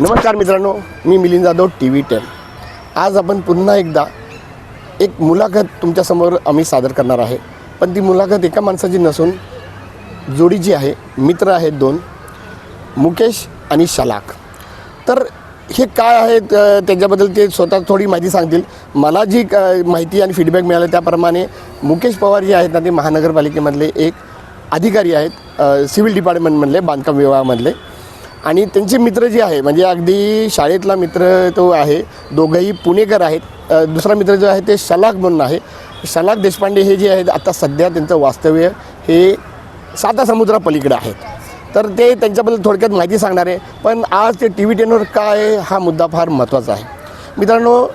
नमस्कार मित्रांनो मी Milind Jadhav T V ten. आज आपण पुन्हा एकदा एक मुलाखत तुमच्यासमोर आम्ही सादर करणार आहे. पण ती मुलाखत एका माणसाची नसून जोडी जी आहे मित्र आहेत दोन मुकेश आणि शलाक. तर हे काय आहे त्याच्याबद्दल ते स्वतः थोडी माहिती सांगतील. मला जी क- माहिती आणि फीडबॅक मिळालं त्याप्रमाणे मुकेश पवार जे आहेत ना ते महानगरपालिकेमधले एक अधिकारी आहेत सिव्हिल डिपार्टमेंटमधले बांधकाम विभागामधले. आणि त्यांचे मित्र जे आहे म्हणजे अगदी शाळेतला मित्र तो आहे दोघंही पुणेकर आहेत. दुसरा मित्र जो आहे ते शलाक म्हणून आहे. शलाक देशपांडे हे जे आहेत आता सध्या त्यांचं वास्तव्य हे साता समुद्रापलीकडे आहेत तर ते त्यांच्याबद्दल थोडक्यात माहिती सांगणार आहे पण आज ते टी व्ही टेनवर काय हा मुद्दा फार महत्त्वाचा आहे. मित्रांनो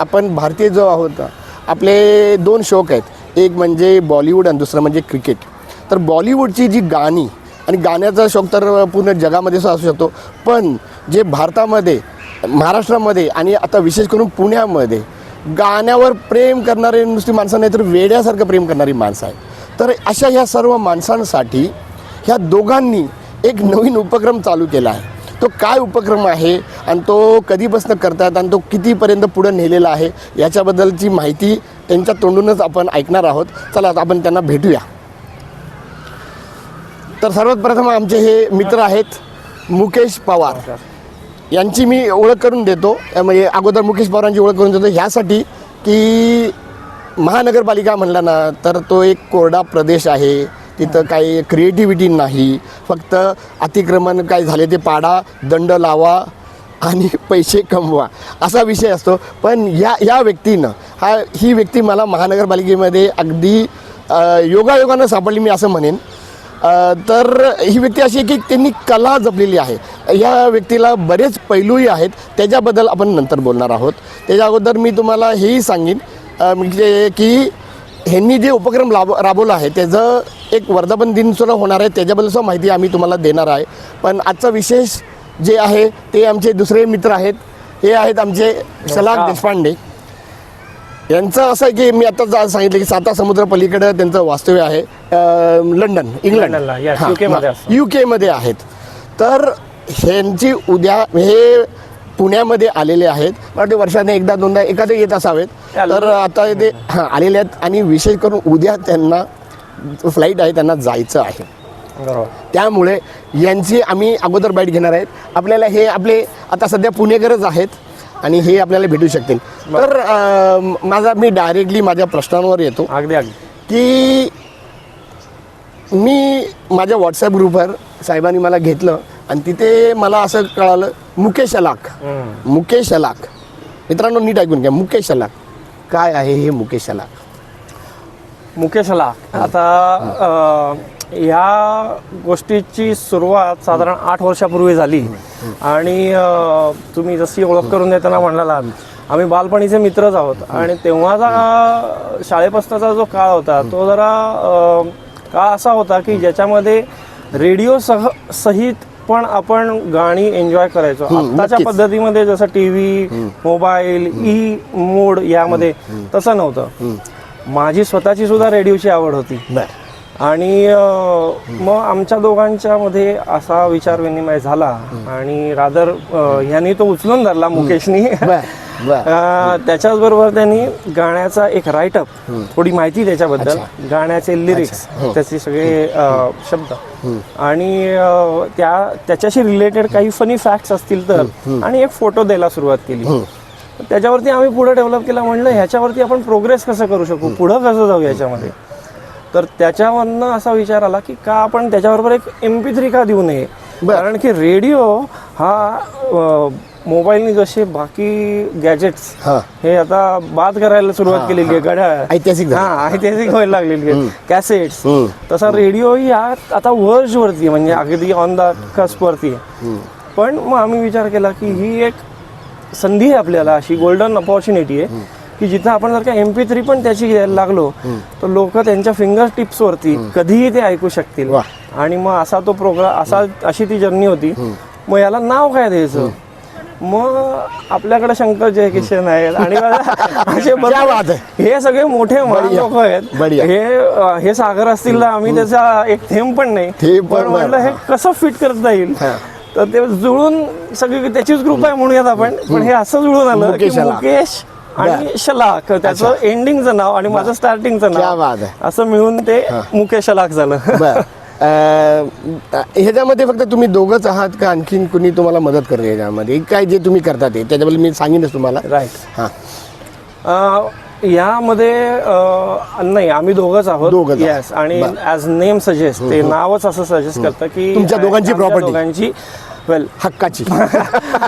आपण भारतीय जो आहोत आपले दोन शौक आहेत. एक म्हणजे बॉलिवूड आणि दुसरं म्हणजे क्रिकेट. तर बॉलिवूडची जी गाणी आणि गाण्याचा शौक तर पूर्ण जगामध्ये असू शकतो. पण जे भारतामध्ये महाराष्ट्रामध्ये आणि आता विशेष करून पुण्यामध्ये गाण्यावर प्रेम करणारे नुसती माणसं नाही तर वेड्यासारखं प्रेम करणारी माणसं आहेत. तर अशा ह्या सर्व माणसांसाठी ह्या दोघांनी एक नवीन उपक्रम चालू केला आहे. तो काय उपक्रम आहे आणि तो कधीपासून करतात आणि तो कितीपर्यंत पुढं नेलेला आहे याच्याबद्दलची माहिती त्यांच्या तोंडूनच आपण ऐकणार आहोत. चला आपण त्यांना भेटूया. तर सर्वात प्रथम आमचे हे मित्र आहेत मुकेश पवार. यांची मी ओळख करून देतो. म्हणजे अगोदर मुकेश पवारांची ओळख करून देतो. ह्यासाठी की महानगरपालिका म्हणला ना तर तो एक कोरडा प्रदेश आहे. तिथं काही क्रिएटिव्हिटी नाही. फक्त अतिक्रमण काय झाले ते पाडा दंड लावा आणि पैसे कमवा असा विषय असतो. पण या या व्यक्तीनं हा ही व्यक्ती मला महानगरपालिकेमध्ये अगदी योगायोगानं सापडली मी असं म्हणेन. तर ही व्यक्ती अशी आहे की त्यांनी कला जपलेली आहे. या व्यक्तीला बरेच पैलूही आहेत. त्याच्याबद्दल आपण नंतर बोलणार आहोत. त्याच्या अगोदर मी तुम्हाला हेही सांगेन म्हणजे की ह्यांनी जे उपक्रम लाभ राबवला आहे त्याचं एक वर्धापन दिनसुद्धा होणार आहे. त्याच्याबद्दल सुद्धा माहिती आम्ही तुम्हाला देणार आहे. पण आजचा विशेष जे आहे ते आमचे दुसरे मित्र आहेत. हे आहेत आमचे सलाग देशपांडे. यांचं असं आहे की मी आता जा- सांगितलं की साता समुद्र पलीकडे त्यांचं वास्तव्य आहे लंडन इंग्लंड. UK मध्ये असतं. यू केमध्ये आहेत. तर ह्यांची उद्या हे पुण्यामध्ये आलेले आहेत. मला वाटते वर्षाने एकदा दोनदा एखादे येत असावेत. तर आता ते हां आलेले आहेत आणि विशेष करून उद्या त्यांना फ्लाईट आहे त्यांना जायचं आहे. त्यामुळे यांची आम्ही अगोदर बाईट घेणार आहेत. आपल्याला हे आपले आता सध्या पुणेकरच आहेत. आणि हे आपल्याला भेटू शकतील. तर अं, माझा मी डायरेक्टली माझ्या प्रश्नांवर येतो. अगदी अगदी. की मी माझ्या व्हॉट्सॲप ग्रुपवर साहेबांनी मला घेतलं आणि तिथे मला असं कळालं मुकेश हम्म. मुकेश अलाक. मित्रांनो नीट ऐकून घ्या. मुकेश अलाक. काय आहे हे मुकेश अलाक? मुकेशला आता अं, ह्या गोष्टीची सुरुवात साधारण आठ वर्षापूर्वी झाली. आणि तुम्ही जशी ओळख करून देताना म्हणाला आम्ही बालपणीचे मित्रच आहोत. आणि तेव्हाचा शाळेपासूनचा जो काळ होता तो जरा काळ असा होता की ज्याच्यामध्ये रेडिओ सह सहित पण आपण गाणी एन्जॉय करायचो. नक्कीच. पद्धतीमध्ये जसं टीव्ही मोबाईल ई मोड यामध्ये तसं नव्हतं. माझी स्वतःची सुद्धा रेडिओची आवड होती. आणि मग आमच्या दोघांच्या मध्ये असा विचार विनिमय झाला आणि रादर ह्यांनी तो उचलून धरला मुकेशनी. त्याच्याच बरोबर त्यांनी गाण्याचा एक राईटअप थोडी माहिती त्याच्याबद्दल गाण्याचे लिरिक्स. त्याचे सगळे शब्द. आणि त्या त्याच्याशी रिलेटेड काही फनी फॅक्ट्स असतील तर आणि एक फोटो द्यायला सुरुवात केली. त्याच्यावरती आम्ही पुढे डेव्हलप केला म्हणलं ह्याच्यावरती आपण प्रोग्रेस कसं करू शकू? पुढं कसं जाऊ याच्यामध्ये? तर त्याच्यावरनं असा विचार आला की का आपण त्याच्याबरोबर एक एम पी थ्री का देऊ नये. कारण की रेडिओ हा मोबाईलनी जसे बाकी गॅजेट्स हां. आता बाद करायला सुरुवात केलेली आहे घड्याळ ऐतिहासिक. हा ऐतिहासिक व्हायला लागलेली आहे. कॅसेट्स. तसा रेडिओ ही आता वर्ज वरती आहे, म्हणजे अगदी ऑन द कस्प वरती आहे. पण मग आम्ही विचार केला की ही एक संधी आहे आपल्याला अशी गोल्डन अपॉर्च्युनिटी आहे. की जिथं आपण जर का एम पी थ्री पण त्याची घ्यायला लागलो तर लोक त्यांच्या फिंगर टिप्स वरती कधीही ते ऐकू शकतील. आणि मग असा तो प्रोग्राम असा अशी ती जर्नी होती मग याला नाव काय द्यायचं मग आपल्याकडे शंकर जयकिशन आहेत आणि असे. हे सगळे मोठे. लोक आहेत. हे हे सागर असतील आम्ही त्याचा एक थेंब पण नाही पण म्हटलं हे. कसं फिट करता येईल. तर ते जुळून सगळी त्याचीच ग्रुप आहे म्हणूयात आपण पण हे असं जुळून आलं की. मुकेश आणि शलाक त्याचं एंडिंगचं नाव आणि माझं स्टार्टिंगचं क्या नाव. असं मिळून ते मुकेश शलाक झालं. ह्याच्यामध्ये फक्त तुम्ही दोघंच आहात का? आणखीन कुणी तुम्हाला मदत करते ह्याच्यामध्ये काय जे तुम्ही करता ते? त्याच्याबद्दल मी सांगेनच तुम्हाला. राईट हां. यामध्ये नाही आम्ही दोघंच आहोत. येस आणि ॲज नेम सजेस्ट ते नावच असं सजेस्ट करतं की तुमच्या दोघांची property. दोघांची वेल हक्काची.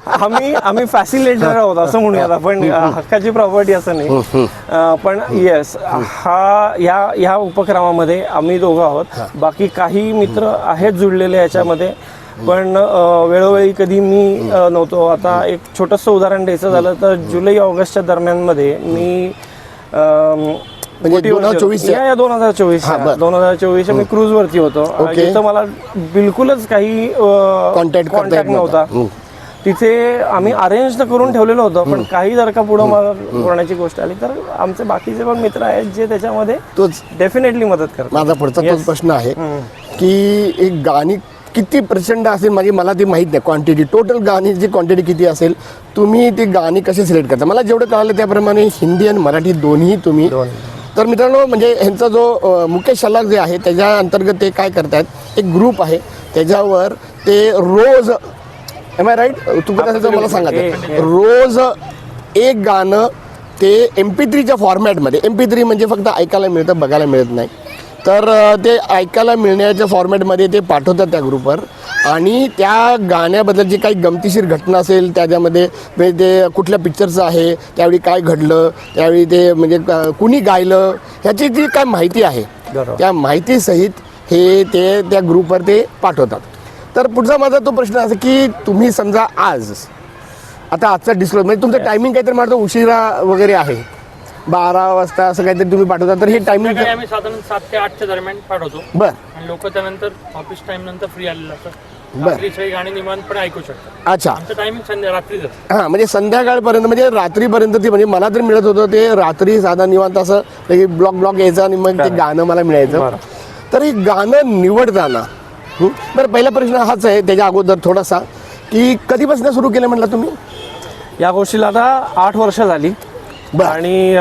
आम्ही आम्ही फॅसिलिटेटर आहोत असं म्हणूयात आपण. हक्काची प्रॉपर्टी असं नाही. पण येस हा ह्या ह्या उपक्रमामध्ये आम्ही दोघं आहोत. बाकी काही मित्र आहेत जुळलेले याच्यामध्ये. पण वेळोवेळी कधी मी नव्हतो. आता एक छोटंसं उदाहरण द्यायचं झालं तर जुलै ऑगस्टच्या दरम्यान मी म्हणजे 2024 च्या? या या दोन हजार चोवीस. दोन हजार चोवीस मी क्रूज वरती होतो. जिथं मला बिलकुलच काही येत कॉन्टॅक्ट नव्हता. तिथे आम्ही अरेंज तर करून ठेवलेलं होतं पण काही जर का पुढं मला कोणाची गोष्ट आली तर आमचे बाकीचे पण मित्र आहेत जे त्याच्यामध्ये तोच डेफिनेटली मदत करतात. माझा पुढचा तोच. प्रश्न आहे की एक गाणी किती प्रचंड असेल म्हणजे मला ती माहीत नाही क्वांटिटी टोटल गाणीची क्वांटिटी किती असेल तुम्ही ती गाणी कशी सिलेक्ट करता? मला जेवढं कळालं त्याप्रमाणे हिंदी आणि मराठी दोन्ही तुम्ही तर मित्रांनो म्हणजे ह्यांचा जो मुकेश शलाक जे आहे त्याच्या अंतर्गत ते काय करतायत एक ग्रुप आहे. त्याच्यावर ते रोज एम आय राईट तुम्ही कसं मला सांगा. रोज एक गाणं ते एम पी थ्रीच्या फॉर्मॅटमध्ये एम पी थ्री म्हणजे फक्त ऐकायला मिळतं बघायला मिळत नाही. तर ते ऐकायला मिळण्याच्या फॉर्मॅटमध्ये ते पाठवतात त्या ग्रुपवर आणि त्या गाण्याबद्दल जी काही गमतीशीर घटना असेल त्याच्यामध्ये म्हणजे ते कुठल्या पिक्चरचं आहे त्यावेळी काय घडलं त्यावेळी ते म्हणजे कुणी गायलं ह्याची जी काय माहिती आहे. त्या माहितीसहित हे ते त्या ग्रुपवर ते पाठवतात. तर पुढचा माझा तो प्रश्न असा की तुम्ही समजा आज आता आजचा डिस्क्लोज म्हणजे तुमचं टायमिंग काहीतरी माझं उशिरा वगैरे आहे. बारा वाजता असं काहीतरी तुम्ही पाठवता. तर हे टायमिंग आम्ही साधारण सात ते आठच्या दरम्यान पाठवतो. बर. आणि लोक त्यानंतर ऑफिस टाइम नंतर फ्री आलेलं असतं. बरं. रात्री सगळी गाणी निवांतपणे ऐकू शकतात. अच्छा. आमचं टायमिंग संध्या रात्रीच असतं. हां म्हणजे संध्याकाळपर्यंत म्हणजे रात्रीपर्यंत ती म्हणजे मला तर मिळत होतं ते रात्री साधा निवांत असं ब्लॉक ब्लॉक यायचं आणि मग ते गाणं मला मिळायचं. बरं. तर हे गाणं निवडताना हं? बरं पहिला प्रश्न हाच आहे त्याच्या अगोदर थोडासा की कधीपासून सुरू केलं म्हटलं तुम्ही? या गोष्टीला आता आठ वर्ष झाली. आणि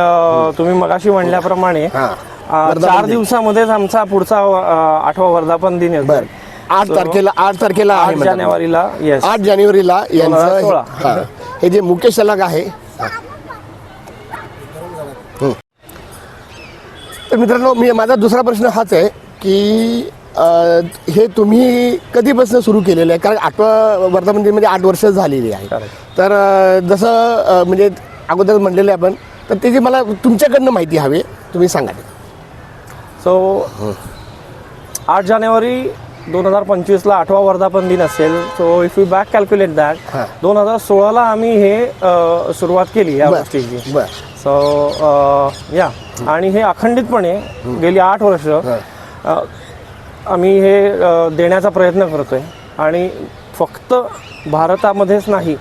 तुम्ही मगाशी म्हणल्याप्रमाणे चार. दिवसामध्येच आमचा पुढचा आठवा वर्धापन दिन येतो बरं आठ तारखेला आठ तारखेला आहे आठ. जानेवारीला येस आठ जानेवारीला यांचं 2016. हा, जे मुकेश शलाग आहे. तर मित्रांनो मी माझा दुसरा प्रश्न हाच आहे की हे तुम्ही कधीपासून सुरू केलेलं आहे कारण आठवा वर्धापन दिन म्हणजे आठ वर्ष झालेली आहे. तर जसं म्हणजे अगोदर म्हणलेलं आहे आपण तर त्याची मला तुमच्याकडनं माहिती हवी तुम्ही सांगा. सो आठ जानेवारी दोन हजार पंचवीसला आठवा वर्धापन दिन असेल so if you back calculate that. दोन हजार सोळाला आम्ही हे सुरुवात केली या गोष्टीची बरं. सो या आणि हे अखंडितपणे गेली आठ वर्ष आम्ही हे देण्याचा प्रयत्न करतोय आणि फक्त भारतामध्येच नाही.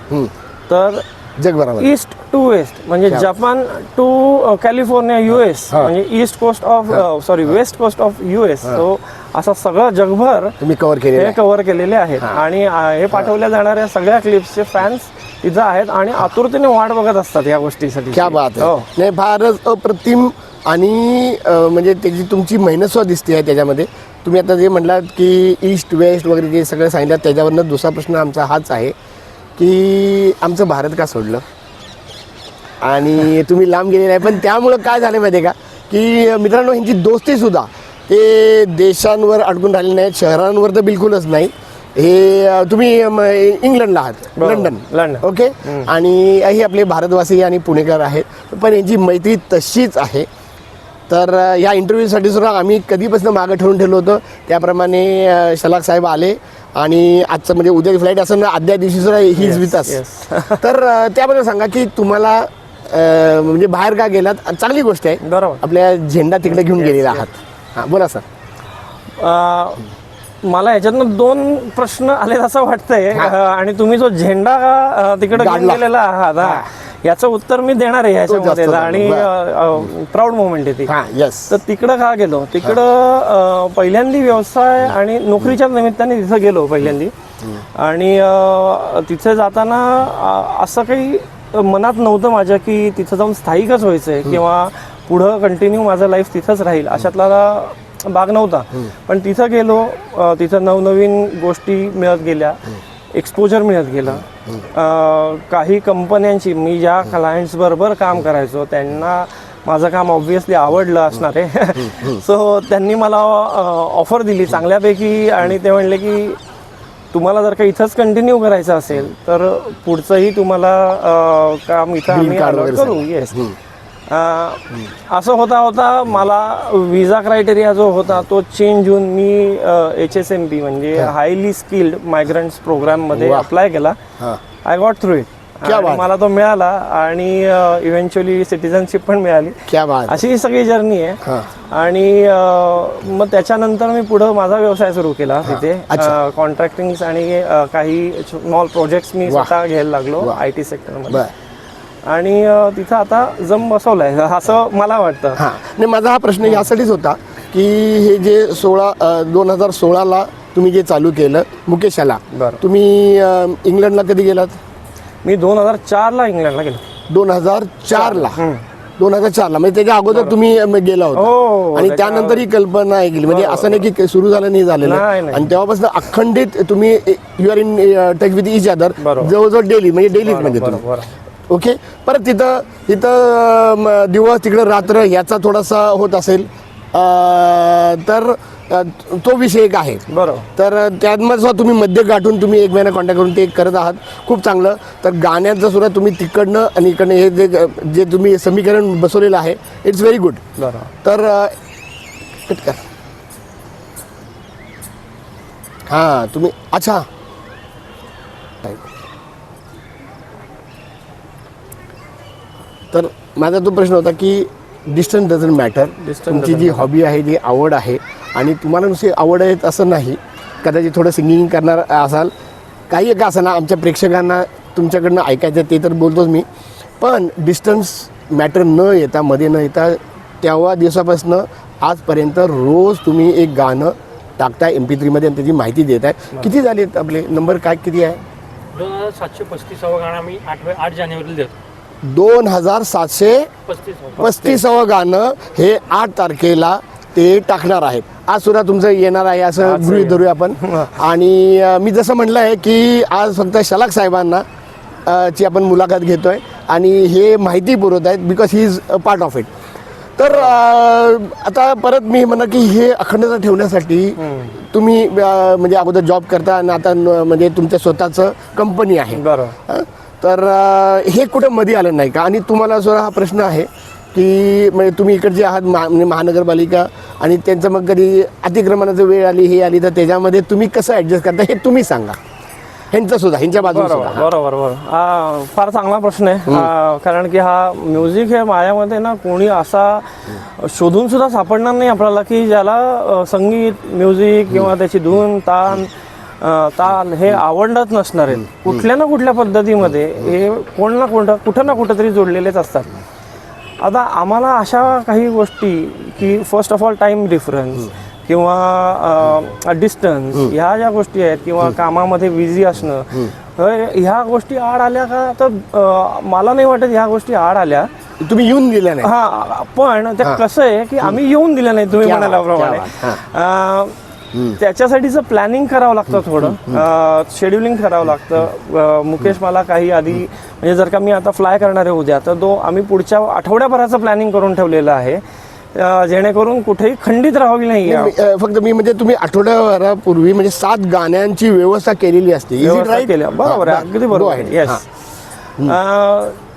तर जगभरामध्ये. ईस्ट टू वेस्ट म्हणजे जपान टू कॅलिफोर्निया युएस म्हणजे east coast of sorry west coast of US so असं सगळं जगभर तुम्ही कव्हर आहे. कव्हर केलेले आहेत. आणि हे पाठवल्या जाणाऱ्या सगळ्या क्लिप्सचे फॅन्स तिथं आहेत आणि आतुरतेने वाट बघत असतात या गोष्टीसाठी. क्या बात हो. नाही फारच अप्रतिम आणि म्हणजे त्याची तुमची मेहनत सुद्धा दिसते आहे त्याच्यामध्ये. तुम्ही आता जे म्हटलात की ईस्ट वेस्ट वगैरे जे सगळं सांगितलं त्याच्यावरनं दुसरा प्रश्न आमचा हाच आहे. की आमचं भारत का सोडलं? आणि तुम्ही लांब गेले नाही पण त्यामुळं काय झालं माहिती आहे का? की मित्रांनो ह्यांची दोस्ती सुद्धा ते देशांवर अडकून राहिली नाहीत शहरांवर तर बिलकुलच नाही. हे तुम्ही इंग्लंडला आहात बरोबर. लंडन. लंडन. ओके? आणि हे आपले भारतवासी आणि पुणेकर आहेत पण यांची मैत्री तशीच आहे. तर अ, या इंटरव्ह्यूसाठी सुद्धा आम्ही कधीपासून मागं ठरवून ठेवलं होतं त्याप्रमाणे शलाक साहेब आले आणि आजचं म्हणजे उद्याची फ्लाईट असं ना आदल्या दिवशी सुद्धा हीच विथ अस yes. तर त्याबद्दल सांगा की तुम्हाला म्हणजे बाहेर का गेलात? चांगली गोष्ट आहे. बरोबर. आपल्या झेंडा तिकडे घेऊन गेलेला आहात. हां बोला सर. मला याच्यातनं दोन प्रश्न आले असं वाटतंय. आणि तुम्ही जो झेंडा तिकडे घेऊन. गेलेला आहात याचं उत्तर मी देणार आहे याच्यामध्ये आणि प्राऊड मोमेंट आहे ती. हां तर तिकडं का गेलो? तिकडं पहिल्यांदी व्यवसाय आणि नोकरीच्या निमित्ताने तिथं गेलो पहिल्यांदी. आणि तिथे जाताना असं काही मनात नव्हतं माझ्या की तिथं जाऊन स्थायिकच व्हायचं आहे किंवा पुढं कंटिन्यू माझं लाईफ तिथंच राहील. अशातला भाग नव्हता. पण तिथं गेलो तिथं नवनवीन गोष्टी मिळत गेल्या. एक्सपोजर मिळत गेलं. अ, काही कंपन्यांची मी ज्या क्लायंट्स बरोबर काम करायचो त्यांना माझं काम ऑब्विसली आवडलं असणार आहे. सो त्यांनी मला ऑफर दिली चांगल्यापैकी आणि ते म्हणले की तुम्हाला जर का इथंच कंटिन्यू करायचं असेल तर पुढचंही तुम्हाला अ, काम इथं Green आम्ही card allot वगैरे करू. येस असं होता होता मला विजा क्रायटेरिया जो होता तो चेंज होऊन मी एच एस एम पी म्हणजे हायली स्किल्ड मायग्रंट्स प्रोग्राममध्ये वाह. अप्लाय केला. हां. आय गॉट थ्रू इट क्या बात. मला तो मिळाला आणि इव्हेंच्युअली सिटिझनशिप पण मिळाली. क्या बात. अशी ही सगळी जर्नी आहे. हां. आणि मग त्याच्यानंतर मी पुढं माझा व्यवसाय सुरू केला तिथे. कॉन्ट्रॅक्टिंग आणि काही स्मॉल प्रोजेक्ट्स मी. स्वतः घ्यायला लागलो. आय टी सेक्टरमध्ये आणि तिथं आता जम बसवलाय. असं मला वाटतं. हां. नाही माझा हा प्रश्न यासाठीच होता की हे जे सोळा दोन हजार सोळाला तुम्ही जे चालू केलं मुकेशाला बरं. तुम्ही अ, इंग्लंडला कधी गेलात? मी दोन हजार चारला इंग्लंडला गेलो. दोन हजार चारला? दोन हजार चारला. म्हणजे त्याच्या अगोदर तुम्ही गेला हो, होता आणि त्याच्या- त्यानंतर ही कल्पना ऐकली म्हणजे असं नाही की सुरू झालं नाही झालेलं. नाही, नाही. आणि तेव्हापासून अखंडित तुम्ही you are in touch with each other बरोबर. जवळजवळ डेली म्हणजे डेलीच म्हणजे बरोबर, तुम्ही. बरोबर. ओके? परत तिथं तिथं दिवस तिकडं रात्र याचा थोडासा होत असेल. तर तो विषय एक आहे. बरोबर. तर त्यातमध्ये सुद्धा तुम्ही मध्य गाठून तुम्ही एक महिना कॉन्टॅक्ट करून ते करत आहात. खूप चांगलं. तर गाण्याचं सुद्धा तुम्ही तिकडनं आणि इकडनं हे जे जे तुम्ही समीकरण बसवलेलं आहे इट्स व्हेरी गुड बरोबर. तर अं, कट कर. हां तुम्ही अच्छा. तर माझा तो प्रश्न होता की डिस्टन्स डझंट मॅटर तुमची जी हॉबी आहे जी आवड आहे आणि तुम्हाला नुसती आवड आहे असं नाही कदाचित थोडं सिंगिंग करणार असाल. काही एक असं ना आमच्या प्रेक्षकांना तुमच्याकडनं ऐकायचं ते तर बोलतोच मी. पण डिस्टन्स मॅटर न येता मध्ये न येता तेव्हा दिवसापासून आजपर्यंत रोज तुम्ही एक गाणं टाकताय एम पी थ्रीमध्ये आणि त्याची माहिती देत आहे किती झालेत आपले? नंबर काय किती आहे? दोन हजार सातशे पस्तीसावं गाणं आम्ही आठ आठ जानेवारीला देतो. दोन हजार सातशे पस्तीस पस्तीसावं गाणं हे आठ तारखेला ते टाकणार आहेत आज सुद्धा तुमचं येणार आहे असं गृहीत धरूया आपण. आणि मी जसं म्हटलं आहे की आज फक्त शलाक साहेबांना ची आपण मुलाखत घेतोय आणि हे माहिती पुरवत आहेत because he is a part of it तर आता परत मी म्हणा की हे अखंडता ठेवण्यासाठी तुम्ही म्हणजे अगोदर जॉब करता आणि आता म्हणजे तुमच्या स्वतःचं कंपनी आहे. बरोबर? तर हे कुठं मध्ये आलं नाही का? आणि तुम्हाला सुद्धा हा प्रश्न आहे की म्हणजे तुम्ही इकडचे आहात महा म्हणजे महानगरपालिका आणि त्यांचं मग कधी अतिक्रमणाची वेळ आली हे आली तर त्याच्यामध्ये तुम्ही कसं ॲडजस्ट करता हे तुम्ही सांगा. ह्यांचं सुद्धा ह्यांच्या बाजूने बरोबर बरोबर बरोबर. हा फार चांगला प्रश्न आहे. हा, कारण की हा म्युझिक हे माझ्यामध्ये ना कोणी असा शोधून सुद्धा सापडणार नाही आपल्याला की ज्याला संगीत म्युझिक किंवा त्याची धून तान ताल हे आवडत नसणार आहेत. कुठल्या ना कुठल्या पद्धतीमध्ये हे कोण ना कोणतं कुठं ना कुठं तरी जोडलेलेच असतात. आता आम्हाला अशा काही गोष्टी की first of all time difference किंवा डिस्टन्स ह्या ज्या गोष्टी आहेत किंवा कामामध्ये बिझी असणं ह्या गोष्टी आड आल्या का तर मला नाही वाटत ह्या गोष्टी आड आल्या. तुम्ही येऊन दिल्या नाही. हा पण ते कसं आहे की आम्ही येऊन दिलं नाही तुम्ही म्हणाल्याप्रमाणे त्याच्यासाठीचं प्लॅनिंग करावं लागतं थोडं. शेड्युलिंग करावं लागतं. मुकेश मला काही आधी म्हणजे जर का मी आता फ्लाय करणार आहे उद्या तर तो आम्ही पुढच्या आठवड्याभराचं प्लॅनिंग करून ठेवलेलं आहे. जेणेकरून कुठेही खंडित राहावी नाही फक्त मी म्हणजे तुम्ही आठवड्याभरापूर्वी म्हणजे सात गाण्यांची व्यवस्था केलेली असते. बरोबर आहे. अगदी बरोबर ahead. येस.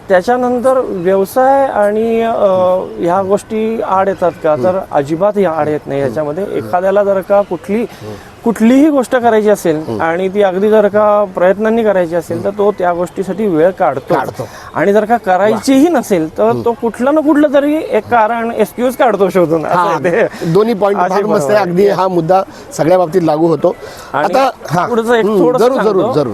त्याच्यानंतर व्यवसाय आणि ह्या गोष्टी आड येतात का? तर अजिबात या आड येत नाही. याच्यामध्ये एखाद्याला जर का कुठली कुठलीही गोष्ट करायची असेल आणि ती अगदी जर का प्रयत्नांनी करायची असेल तर तो त्या गोष्टीसाठी वेळ काढतो. आणि जर का करायचीही नसेल तर तो कुठलं ना कुठलं तरी एक कारण एक्सक्यूज काढतो शोधून. दोन्ही पॉईंट. अगदी हा मुद्दा सगळ्या बाबतीत लागू होतो. आता हा. पुढचं एक थोडंसं जरूर. जरूर.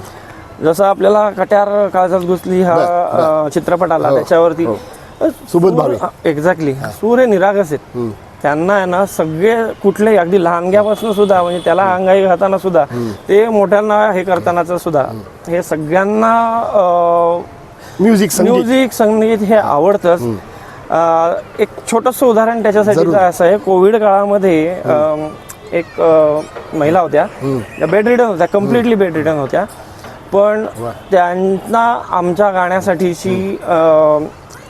जसं आपल्याला कट्यार काळजात घुसली हा चित्रपट आला हो, त्याच्यावरती हो. एक्झॅक्टली सूर हे निरागस आहेत. त्यांना आहे ना सगळे कुठले अगदी लहानग्यापासून सुद्धा म्हणजे त्याला अंगाई घालताना सुद्धा ते मोठ्यांना हे करतानाच सुद्धा हे सगळ्यांना म्युझिक संगीत. म्युझिक संगीत हे आवडतंच. एक छोटंसं उदाहरण त्याच्यासाठी असं आहे कोविड काळामध्ये एक महिला होत्या. त्या बेड रिटर्न होत्या कम्प्लिटली बेड रिटर्न होत्या. पण त्यांना आमच्या गाण्यासाठीची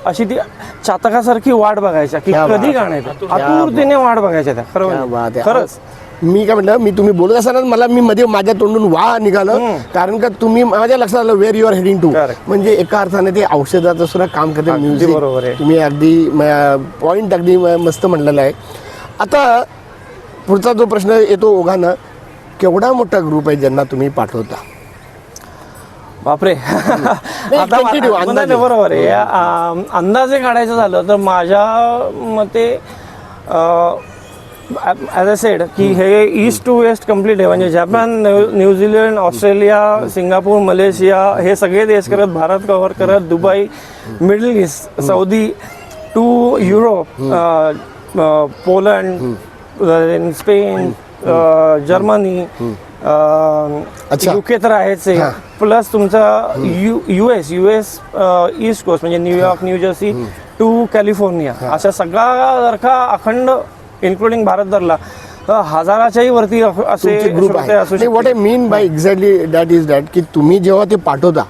अशी ती चातकासारखी वाट बघायच्या की क्या बात कधी गाणं येतं. आतुरतेने वाट बघायच्या त्या. खरं क्या म्हणजे. आहे. खरंच मी काय म्हटलं मी तुम्ही बोलत असताना मला मी मध्ये माझ्या तोंडून वा निघालं. कारण का तुम्ही माझ्या लक्षात आलं where you're heading to Correct. म्हणजे एका अर्थाने ते औषधाचं सुद्धा काम करते अगदी म्युझिक बरोबर आहे. तुम्ही अगदी पॉइंट अगदी म- मस्त म्हणलेला आहे. आता पुढचा जो प्रश्न येतो ओघानं केवढा मोठा ग्रुप आहे ज्यांना तुम्ही पाठवता? बापरे. आता tentative, अंदाजे. बरोबर आहे. आ, अंदाजे काढायचं झालं तर माझ्या मते ॲज अ सेड की हे ईस्ट टू वेस्ट कंप्लीट आहे. म्हणजे Japan new- New Zealand Australia Singapore Malaysia हे सगळे देश करत भारत कव्हर करत Dubai Middle East Saudi to Europe Poland Spain Germany अच्छा. युके तर आहेच आहे. प्लस तुमचा U U S U S east coast म्हणजे New York New Jersey to California अशा सगळा जर का अखंड इन्क्लुडिंग भारत धरला तर हजाराच्याही वरती असे ग्रुप श्रोते आहे. असू what I mean by exactly that is that की तुम्ही जेव्हा ते पाठवता